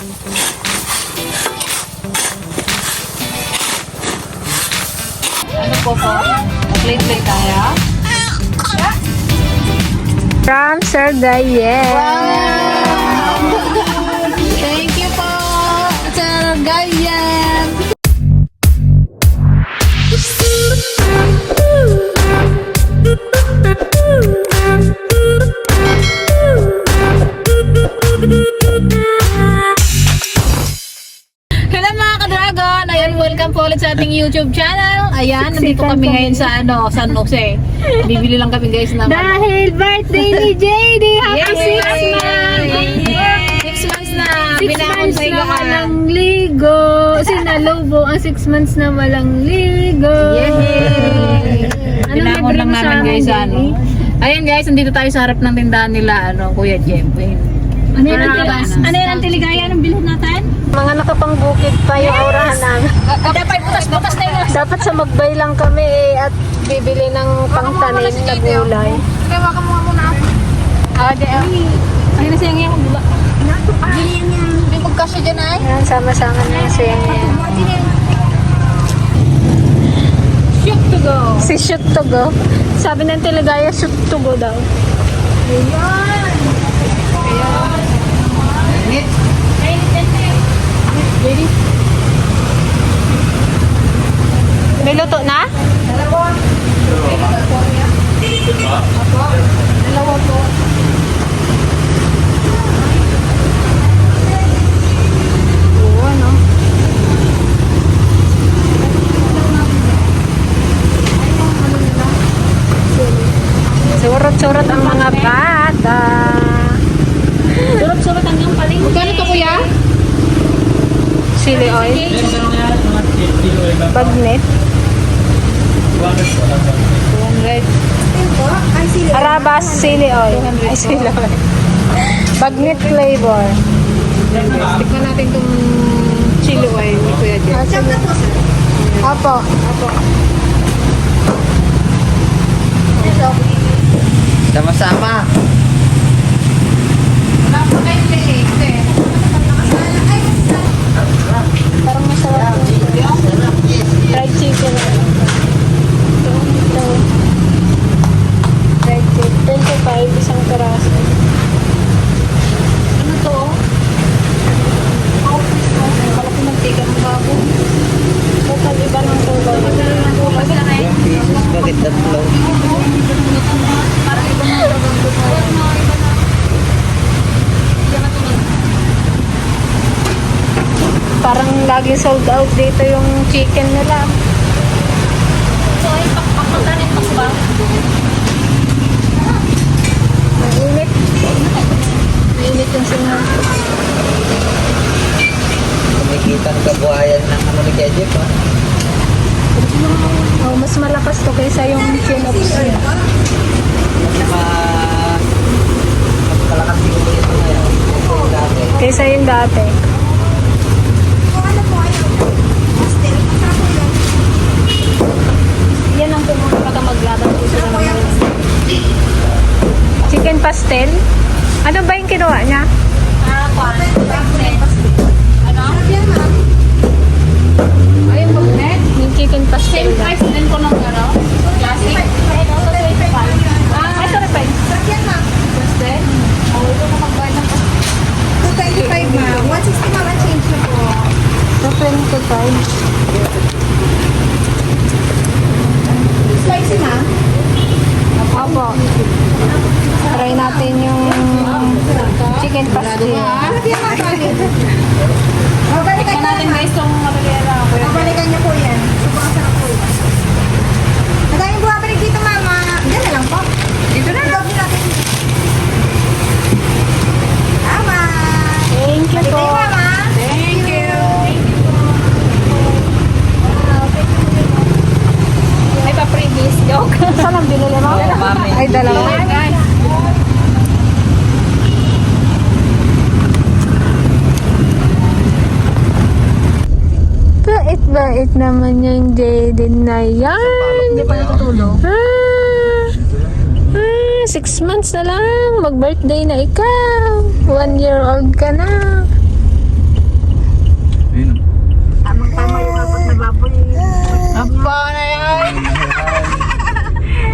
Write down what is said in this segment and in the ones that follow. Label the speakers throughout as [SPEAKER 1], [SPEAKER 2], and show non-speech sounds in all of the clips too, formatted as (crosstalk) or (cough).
[SPEAKER 1] Ano po po? Play-play tayo.
[SPEAKER 2] From Sir Gayen.
[SPEAKER 1] Thank you po, Sir Gayan. Hello welcome po ulit sa ating YouTube channel. Ayan, nandito kami ngayon sa ano, San Jose. Bibili lang kami guys ng ano.
[SPEAKER 2] Dahil birthday ni (laughs) JD. Happy
[SPEAKER 1] Yay!
[SPEAKER 2] six months.
[SPEAKER 1] Six months na
[SPEAKER 2] Six
[SPEAKER 1] binakon
[SPEAKER 2] months
[SPEAKER 1] sa
[SPEAKER 2] na
[SPEAKER 1] ka.
[SPEAKER 2] walang ligo. Sinalobo ang six months na walang ligo.
[SPEAKER 1] Yay!
[SPEAKER 2] Ano
[SPEAKER 1] Binakon
[SPEAKER 2] libre
[SPEAKER 1] lang
[SPEAKER 2] mo sa
[SPEAKER 1] namin
[SPEAKER 2] akin,
[SPEAKER 1] guys sa ano. Ayan guys, nandito tayo sa harap ng tindahan nila, ano, Kuya Jem.
[SPEAKER 2] Ano yan ang
[SPEAKER 1] Ah,
[SPEAKER 2] tiligaya?
[SPEAKER 1] ano?
[SPEAKER 2] Ano yan ang tiligaya? Anong bilhin natin? Mga nakapangbukid pa yung aurahan namin. (laughs)
[SPEAKER 1] Dapat butas-butas na yun.
[SPEAKER 2] Dapat sa magbay lang kami eh, at bibili ng pangtanim na gulay.
[SPEAKER 1] Kaya waka mo nga muna ako. Ah, di ah. Ay, nasa yung yung bula. Hindi ko kasya dyan ay.
[SPEAKER 2] Yan, sama-sama na yung siya yan.
[SPEAKER 1] Shoot to go.
[SPEAKER 2] Si shoot to go. Sabi ng teligaya, shoot to go daw.
[SPEAKER 1] Ready?
[SPEAKER 2] May luto na?
[SPEAKER 1] Dalawa po. Oo, ano?
[SPEAKER 2] Surot-surot ang mga bata.
[SPEAKER 1] Surot-surot ang yung paling. Magkano to kuya?
[SPEAKER 2] Chili oil. Bagnet.
[SPEAKER 1] 200.
[SPEAKER 2] Arabas chili oil. Ay, chili oil. Bagnet flavor.
[SPEAKER 1] Tikman natin itong chili oil ni Kuya Jem.
[SPEAKER 2] Apo.
[SPEAKER 3] Sama-sama.
[SPEAKER 1] Wala po kayong leeg, eh.
[SPEAKER 2] Parang masarap. Fried chicken. Ito. Ito. Fried chicken. 25, isang peraso.
[SPEAKER 1] Ano to? Akala ko mantika ng babo.
[SPEAKER 2] Total iba ng kulay.
[SPEAKER 1] Bukas lang eh.
[SPEAKER 3] Yung pieces, bakit tatlo?
[SPEAKER 1] Parang iba na talagang gusto. Iba na. Diyan na tumingin.
[SPEAKER 2] Parang out dito yung chicken nila. bait naman yung Jaden na
[SPEAKER 1] yan.
[SPEAKER 2] Hindi pa natutulog.
[SPEAKER 1] Ah, ah, six months na
[SPEAKER 4] lang. Mag-birthday na
[SPEAKER 2] ikaw. One
[SPEAKER 4] year old
[SPEAKER 2] ka na. Tamang-tama yung
[SPEAKER 4] apat na baboy.
[SPEAKER 1] Apo na
[SPEAKER 2] yan. (laughs)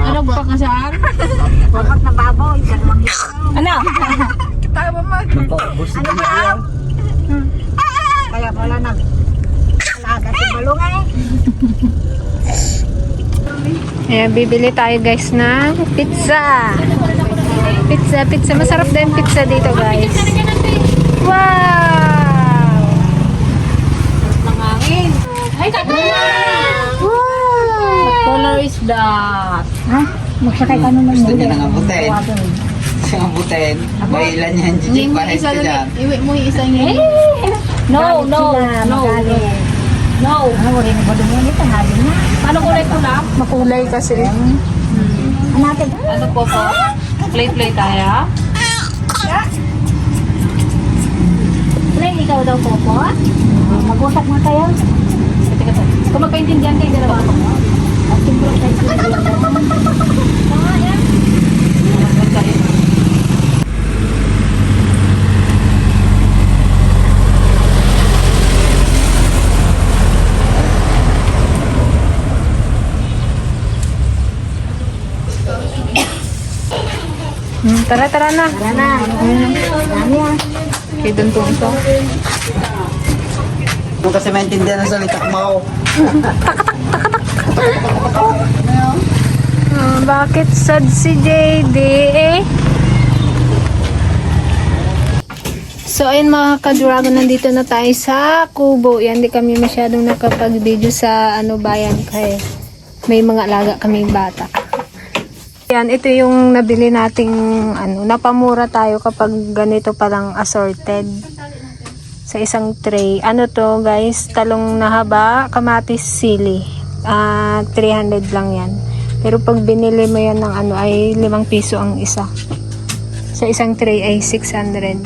[SPEAKER 1] Ano, ano? (laughs)
[SPEAKER 2] ano ba kasaan? Apat na baboy. Dalawang Ano? Tayo ba mag?
[SPEAKER 5] Ano ba? Kaya pala na eh.
[SPEAKER 2] Ayan, bibili tayo guys ng pizza. Pizza, pizza. Masarap din pizza dito guys. Wow!
[SPEAKER 1] Nangangin. Ay! What color is that?
[SPEAKER 5] Ha? Magsakay ka nun ng
[SPEAKER 3] Gusto niya nang abutin. Siya abutin. Bailan yan.
[SPEAKER 1] Hindi
[SPEAKER 3] Jijik
[SPEAKER 1] mo isa
[SPEAKER 3] dyan.
[SPEAKER 1] lang. Iwi mo yung isa niya. No, no, no. No.
[SPEAKER 5] Ano rin ba doon yun? Tanghali na.
[SPEAKER 1] Paano kulay ko lang?
[SPEAKER 2] Makulay kasi.
[SPEAKER 5] Ano natin?
[SPEAKER 1] Ano po po? Play-play tayo.
[SPEAKER 5] Play, ikaw daw po po? Mag-usap mo kayo.
[SPEAKER 1] Teka, teka. Kung magkaintindihan kayo dalawa.
[SPEAKER 5] At simbro tayo sa
[SPEAKER 2] Hmm, tara, tara na.
[SPEAKER 5] Tara na. Dami ah.
[SPEAKER 2] Okay, dun to ito.
[SPEAKER 3] Kung kasi maintindihan ang salita mo.
[SPEAKER 2] Ah, bakit sad si JD eh? So ayun mga ka-dragon, nandito na tayo sa Kubo. Yan, di kami masyadong nakapag-video sa ano bayan kay may mga alaga kaming bata. Yan, ito yung nabili nating ano, napamura tayo kapag ganito palang assorted sa isang tray. Ano to guys, talong na haba, kamatis sili. Ah, 300 lang yan. Pero pag binili mo yan ng ano ay 5 piso ang isa. Sa isang tray ay 600.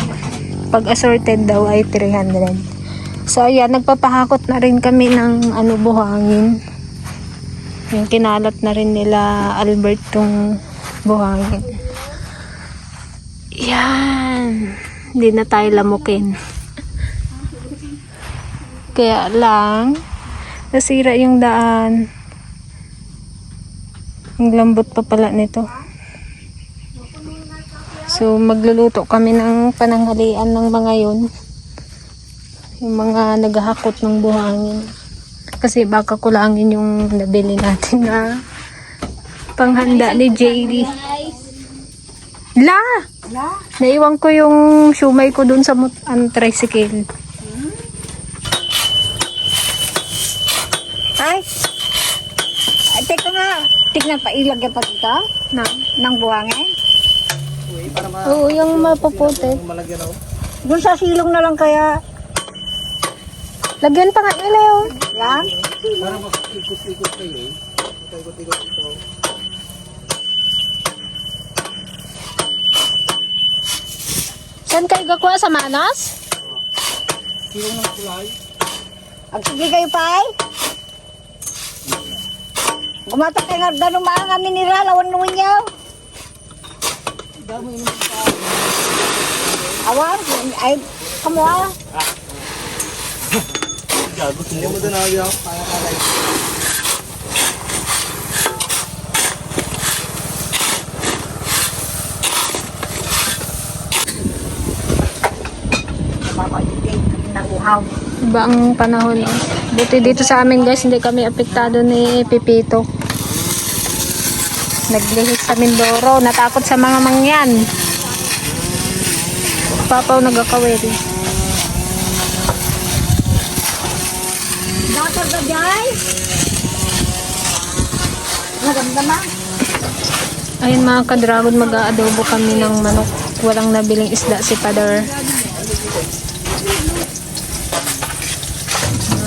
[SPEAKER 2] Pag assorted daw ay 300. So ayan, nagpapahakot na rin kami ng ano buhangin. Yung kinalat na rin nila Albert tong buhangin. Yan. Hindi na tayo lamukin. Kaya lang, nasira yung daan. Ang lambot pa pala nito. So, magluluto kami ng pananghalian ng mga yun. Yung mga naghahakot ng buhangin. Kasi baka kulangin yung nabili natin na panghanda ni JD. La! Naiwan ko yung shumay ko dun sa ang tricycle.
[SPEAKER 5] Ay. Ay, teka nga. Tignan pa ilagay pa dito
[SPEAKER 2] Na.
[SPEAKER 5] ng buhangin.
[SPEAKER 2] Oo, yung mapuputi.
[SPEAKER 5] Doon sa silong na lang kaya.
[SPEAKER 2] Lagyan pa nga nila yun.
[SPEAKER 5] Yan.
[SPEAKER 2] Saan kayo gakuha sa Manas?
[SPEAKER 5] Ang sige kayo pa ay. Gumatak kayo nga danong mga mineral. Awan naman niyo. Awan. Ay, kamu ah.
[SPEAKER 3] Hindi mo doon ako yung pangakalay.
[SPEAKER 5] Naguhaw.
[SPEAKER 2] Iba ang panahon. oh. Buti dito sa amin guys, hindi kami apektado ni Pipito. Naglihit sa Mindoro, natakot sa mga mangyan. Papaw nagkakaweri.
[SPEAKER 5] Dapat dyan? Maganda ma.
[SPEAKER 2] Ayun mga ka-dragon, mag-aadobo kami ng manok. Walang nabiling isda si Pador.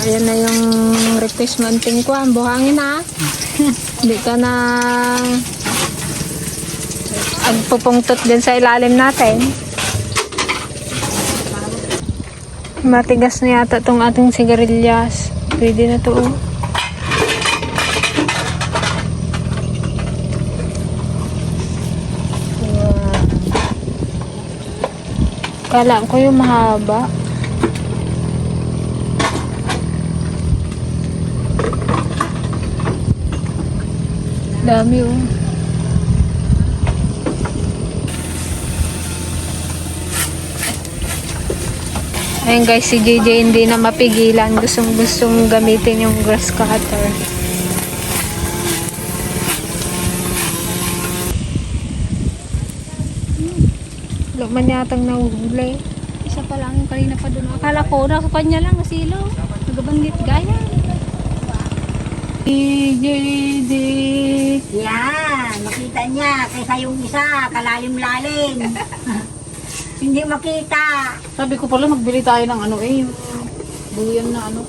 [SPEAKER 2] Ayan na yung request manting ko. Ang buhangin ha. (laughs) Hindi ka na agpupungtot din sa ilalim natin. Matigas na yata tong ating sigarilyas. Pwede na to. oh. Wow. Kala ko yung mahaba. Dami oh. Ayun guys, si JJ hindi na mapigilan. Gustong gustong gamitin yung grass cutter. Wala man yatang nahuhuli.
[SPEAKER 4] Isa pa lang yung kanina pa doon. Akala ko na kanya lang asilo. Nagabanggit gaya.
[SPEAKER 1] JJ.
[SPEAKER 5] Yan, makita niya. Kaysa yung isa, kalalim-lalim. (laughs) Hindi makita.
[SPEAKER 1] Sabi ko pala magbili tayo ng ano eh. Buyan na ano.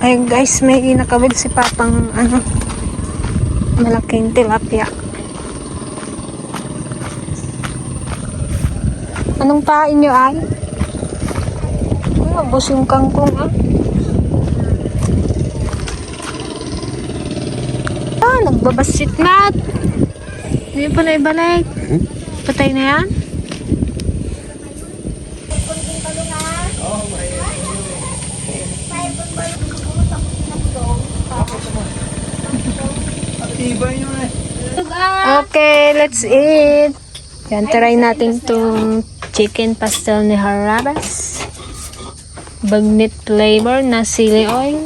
[SPEAKER 2] Ayun guys, may inakabit si Papang ano, malaking tilapia. Anong pain nyo ay? Oh, bus yung kangkong ah. Ah, nagbabasit na. Hindi pa na ibalik. Patay na yan? Okay, let's eat. Yan, try natin tong chicken pastel ni Harabas. Bagnit flavor na sili oil.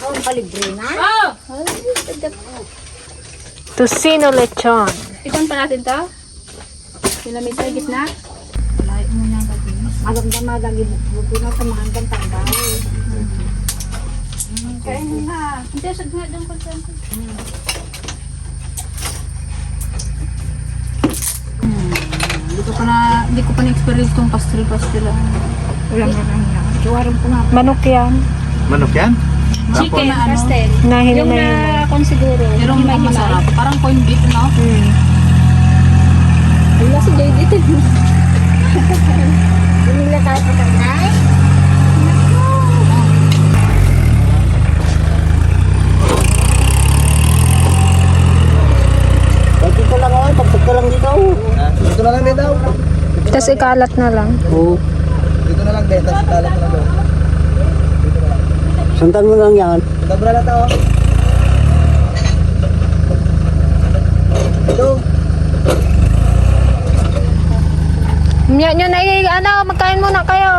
[SPEAKER 5] Oh, palibre na.
[SPEAKER 1] Oh!
[SPEAKER 2] Tocino lechon.
[SPEAKER 4] Ikon pa natin to. Pilamid sa gitna.
[SPEAKER 5] Maganda madagi buto na tumahan kang tanda.
[SPEAKER 4] Kain na. Hindi, sagna doon ko sa
[SPEAKER 1] Hindi ko pa na, hindi ko pa na-experience tong pastel-pastel. ah.
[SPEAKER 5] Suwarong po nga.
[SPEAKER 2] Manok yan.
[SPEAKER 6] Manok yan?
[SPEAKER 1] Chicken na ano.
[SPEAKER 4] pastel.
[SPEAKER 2] Na
[SPEAKER 4] Yung
[SPEAKER 2] hinumay
[SPEAKER 4] na kon siguro.
[SPEAKER 1] Pero
[SPEAKER 4] Yung may
[SPEAKER 1] masarap. Parang corned beef, no?
[SPEAKER 2] Hmm.
[SPEAKER 4] Wala si JD din. (laughs)
[SPEAKER 5] Hindi na tayo patangay. Dito lang ako, pagpag ko lang dito.
[SPEAKER 3] Dito na lang din daw.
[SPEAKER 2] Tapos ikalat na lang.
[SPEAKER 3] Oo. Dito na lang din, tapos kalat na daw.
[SPEAKER 5] Sundan mo lang yan.
[SPEAKER 3] Dabra na tao. Ito.
[SPEAKER 2] Nyo, nyo na ano, magkain muna kayo.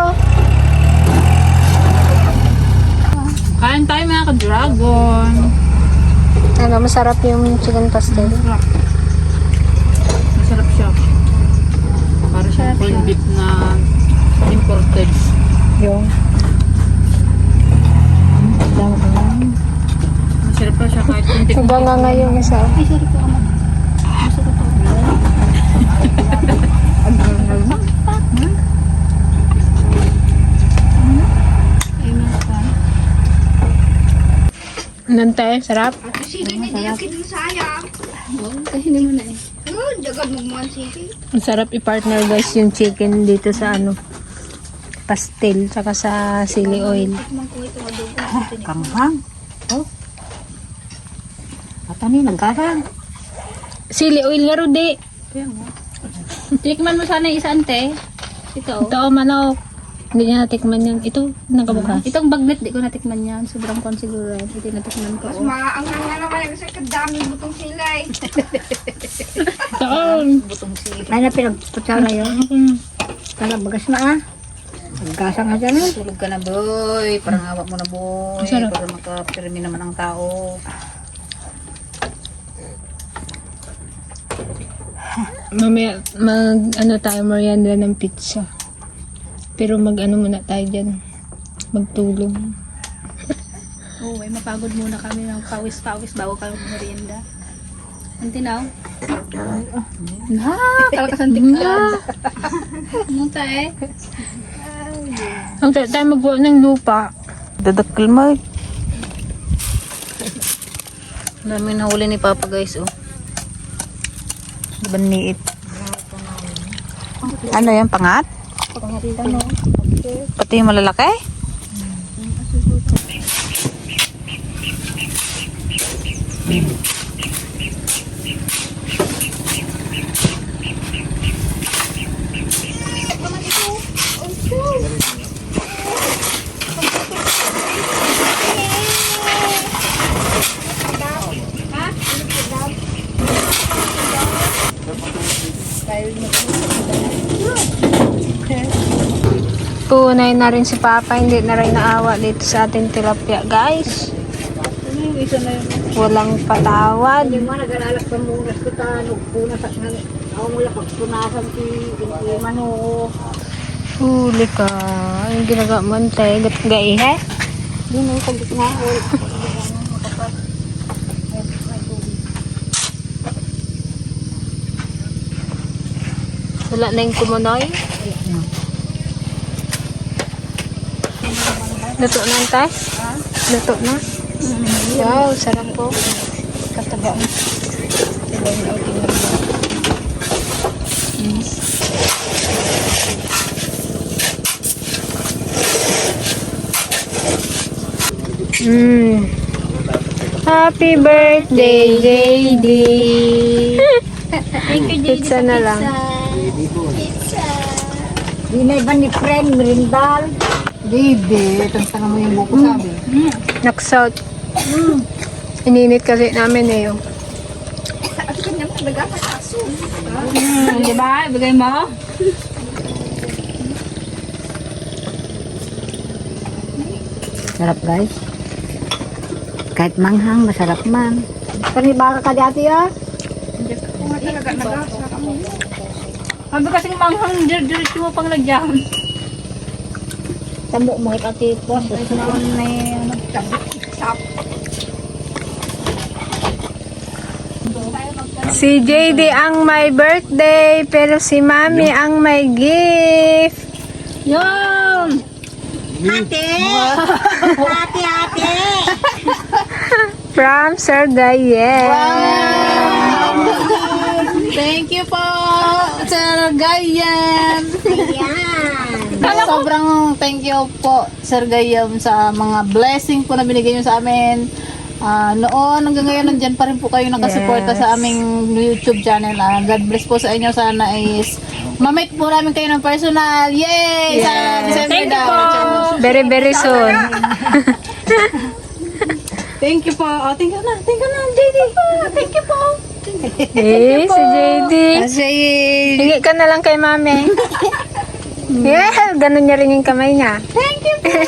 [SPEAKER 1] Kain tayo mga ka-dragon.
[SPEAKER 2] Ano, masarap yung chicken pastel.
[SPEAKER 1] Masarap siya. Para siya corned beef na imported.
[SPEAKER 2] Yung.
[SPEAKER 1] Masarap pa siya kahit kunti.
[SPEAKER 2] Hanggang nga ngayon isa. Nante, sarap.
[SPEAKER 4] Sige, hindi yung kinusaya. Kasi hindi mo na eh. Oh, dagan mo man sige.
[SPEAKER 2] Ang sarap i-partner guys yung chicken dito sa ano pastel tsaka sa sili oil.
[SPEAKER 5] Kanghang. Oh. At ano yung nagkarang?
[SPEAKER 2] Sili oil nga Rudy.
[SPEAKER 4] Tikman mo sana isa ante. Ito.
[SPEAKER 2] Ito oh, manok. Hindi niya natikman yan. Ito, nakabukas.
[SPEAKER 4] Itong bagnet, di ko natikman yan. Sobrang kon siguro. Ito natikman ko. oh.
[SPEAKER 7] Maanghang nga naman kasi kadami butong sila eh.
[SPEAKER 2] Ito, oh.
[SPEAKER 5] Ay na pinagputsaw na yun. Kala bagas na ah. Magkasa nga dyan eh.
[SPEAKER 1] Tulog ka na, boy. Parang hawak mo na, boy.
[SPEAKER 2] Masarap.
[SPEAKER 1] Para makapirmi naman ang tao.
[SPEAKER 2] Mamaya, mag, ano tayo, merienda ng pizza. Pero mag, ano muna tayo dyan. Magtulong.
[SPEAKER 4] Oo, oh, mapagod muna kami ng pawis-pawis bago kami merienda. Ante now? Na, kalakasantik ka. Ano tayo?
[SPEAKER 2] Ang tayo tayo magbuo ng lupa.
[SPEAKER 1] Dadakil mo. Dami nahuli ni Papa guys, oh. Baniit. Ano yan, pangat? Pati yung malalaki?
[SPEAKER 2] Tunay na rin si Papa, hindi na rin naawa dito sa ating tilapia, guys. Walang patawad.
[SPEAKER 5] Hindi mo nag-alalak sa munas ko ta, nagpuna sa. Ako mula pagpunasan si si Mano.
[SPEAKER 2] Huli ka. Ang ginagawa mo, ante. Gaihe?
[SPEAKER 5] Yun ang sagot nga.
[SPEAKER 2] Wala na yung kumunoy? Luto na, ante? Luto na? Wow, sarap po.
[SPEAKER 5] Kataga.
[SPEAKER 2] Mm. Happy birthday, JD! Pizza na lang.
[SPEAKER 5] Di na iba ni friend, Merindal.
[SPEAKER 1] Baby, itong tanong mo yung buko sabi.
[SPEAKER 2] Naksaut. Ininit kasi namin eh. oh.
[SPEAKER 4] Hmm, di ba? Ibigay mo.
[SPEAKER 5] Sarap guys. Kahit manghang, masarap man. Panibaka ka dati ah.
[SPEAKER 4] Sabi kasing manghang, dir-diretso mo pang lagyan.
[SPEAKER 5] Tamo mo ito tipos.
[SPEAKER 2] Si JD ang may birthday, pero si Mami ang may gift.
[SPEAKER 4] Yun! (laughs)
[SPEAKER 2] From Sir Gayen.
[SPEAKER 1] Thank you po, Sir Gayan. Sobrang thank you po, Sir Gayam, sa mga blessing po na binigay niyo sa amin. Ah, noon hanggang ngayon nandyan pa rin po kayo nakasuporta sa aming YouTube channel. Ah, God bless po sa inyo. Sana is mamit po namin kayo ng personal. Yay! Sa December daw.
[SPEAKER 2] Very, very soon. (laughs)
[SPEAKER 1] Thank you po. Oh, thank you na. Thank you na, JD. Thank you po.
[SPEAKER 2] Eh, si JD.
[SPEAKER 1] Kasi,
[SPEAKER 2] Hingi ka na lang kay Mami. (laughs) Yeah, ganun niya rin yung kamay niya.
[SPEAKER 1] thank you po. (laughs)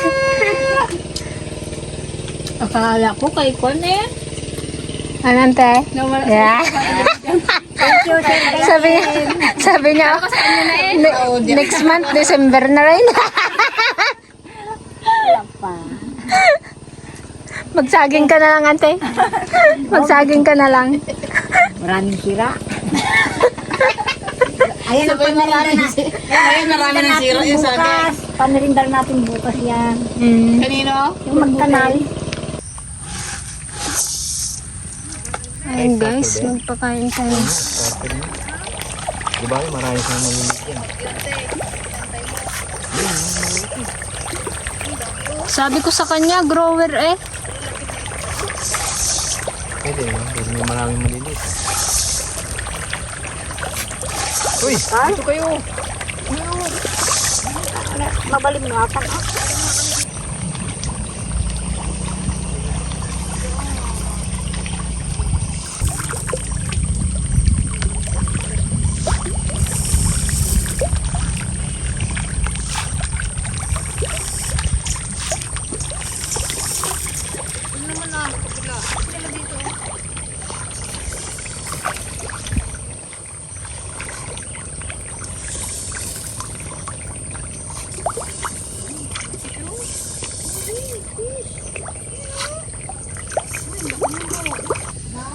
[SPEAKER 1] Akala ko kay Kwan eh.
[SPEAKER 2] Anante? Yeah. (laughs) sabi niya, sabi niya, "Ne- next month, December na rin. (laughs) Magsaging ka na lang, ante. Magsaging ka na lang.
[SPEAKER 5] Maraming sira. Ayan ang
[SPEAKER 1] Sabay marami
[SPEAKER 5] panirinda
[SPEAKER 1] na si... (laughs) Ayun, marami ng sira yung sabi.
[SPEAKER 5] bukas. Panirindal natin bukas yan.
[SPEAKER 2] Mm.
[SPEAKER 1] Kanino?
[SPEAKER 5] Yung magkanal.
[SPEAKER 2] Ayun guys, magpakain tayo.
[SPEAKER 3] Di ba? Marami sa mamimit yan.
[SPEAKER 2] Sabi ko sa kanya, grower eh.
[SPEAKER 3] Pwede, may maraming malilit. Uy! Dito kayo!
[SPEAKER 5] Mabalim na akan.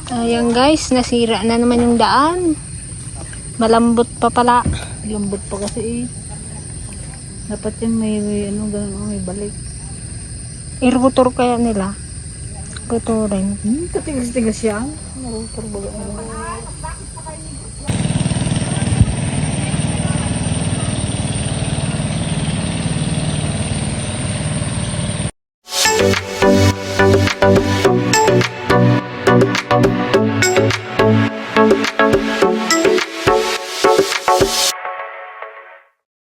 [SPEAKER 2] Ayan guys, nasira na naman yung daan. Malambot pa pala.
[SPEAKER 1] Lambot pa kasi eh. Dapat yan may, may ano, ganun, oh, may balik.
[SPEAKER 2] Irutor kaya nila. Ruturin.
[SPEAKER 1] Hmm, katigas-tigas yan. Marutor ba ganun?